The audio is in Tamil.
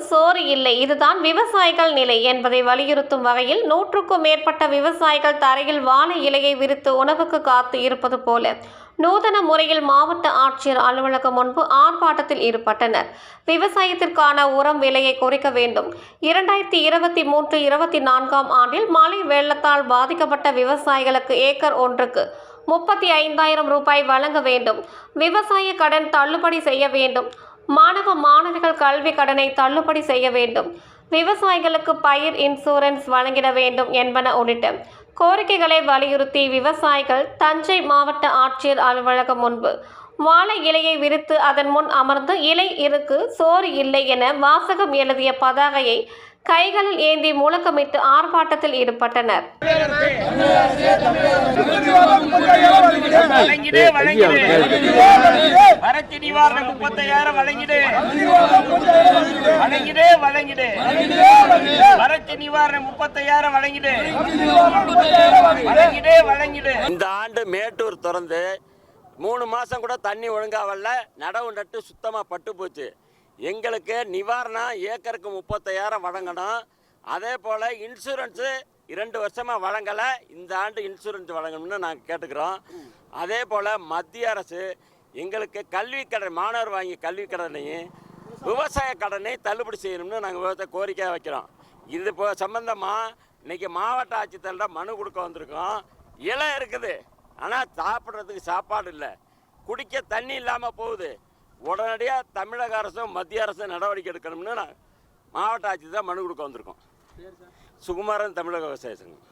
சோறு இல்லை. இதுதான் விவசாயிகள் நிலை என்பதை வலியுறுத்தும் வகையில் நூற்றுக்கும் மேற்பட்ட விவசாயிகள் தரையில் வாழை இலையை விரித்து உணவுக்கு காத்து இருப்பது போல நூதன முறையில் மாவட்ட ஆட்சியர் அலுவலகம் முன்பு ஆர்ப்பாட்டத்தில் ஈடுபட்டனர். விவசாயத்திற்கான உரம் விலையை குறைக்க வேண்டும். இரண்டாயிரத்தி இருபத்தி மூன்று இருபத்தி நான்காம் ஆண்டில் மழை வெள்ளத்தால் பாதிக்கப்பட்ட விவசாயிகளுக்கு ஏக்கர் ஒன்றுக்கு முப்பத்தி ஐந்தாயிரம் ரூபாய் வழங்க வேண்டும். விவசாய கடன் தள்ளுபடி செய்ய வேண்டும். மாணவ மாணவிகள் கல்வி கடனை தள்ளுபடி செய்ய வேண்டும் விவசாயிகளுக்கு பயிர் இன்சூரன்ஸ் வழங்கிட வேண்டும் என்பன உள்ளிட்ட கோரிக்கைகளை வலியுறுத்தி விவசாயிகள் தஞ்சை மாவட்ட ஆட்சியர் அலுவலகம் முன்பு வாழை இலையை விரித்து அதன் முன் அமர்ந்து இலை இருக்கு சோறு இல்லை என வாசகம் எழுதிய பதாகையை கைகளில் ஏந்தி முழக்கமிட்டு ஆர்ப்பாட்டத்தில் ஈடுபட்டனர் வழங்கிடு வழங்கிடு வறட்சி நிவாரணம் முப்பத்தையாயிரம் வழங்கிடு. வழங்கிடு வழங்கிடு வறட்சி நிவாரணம் முப்பத்தையாயிரம் வழங்கிடு. வழங்கிடு வழங்கிடு இந்த ஆண்டு மேட்டூர் திறந்து மூணு மாதம் கூட தண்ணி ஒழுங்காக வரல. நடவு நட்டு சுத்தமாக பட்டு போச்சு. எங்களுக்கு நிவாரணம் ஏக்கருக்கு முப்பத்தையாயிரம் வழங்கணும். அதே போல் இன்சூரன்ஸு இரண்டு வருஷமாக வழங்கலை. இந்த ஆண்டு இன்சூரன்ஸ் வழங்கணும்னு நாங்கள் கேட்டுக்கிறோம். அதே போல் மத்திய அரசு எங்களுக்கு கல்வி கடன் மாணவர் வாங்கி கல்வி கடனையும் விவசாய கடனை தள்ளுபடி செய்யணும்னு நாங்கள் விவசாய கோரிக்கை வைக்கிறோம். இது இப்போ சம்பந்தமாக இன்னைக்கு மாவட்ட ஆட்சித்தலைவர்கிட்ட மனு கொடுக்க வந்திருக்கோம். இலை இருக்குது. ஆனால் சாப்பிட்றதுக்கு சாப்பாடு இல்லை. குடிக்க தண்ணி இல்லாமல் போகுது. உடனடியாக தமிழக அரசும் மத்திய அரசும் நடவடிக்கை எடுக்கணும்னு நான் மாவட்ட ஆட்சி தான் மனு கொடுக்க வந்திருக்கோம். சுகுமாரன் தமிழக விவசாய சங்கம்.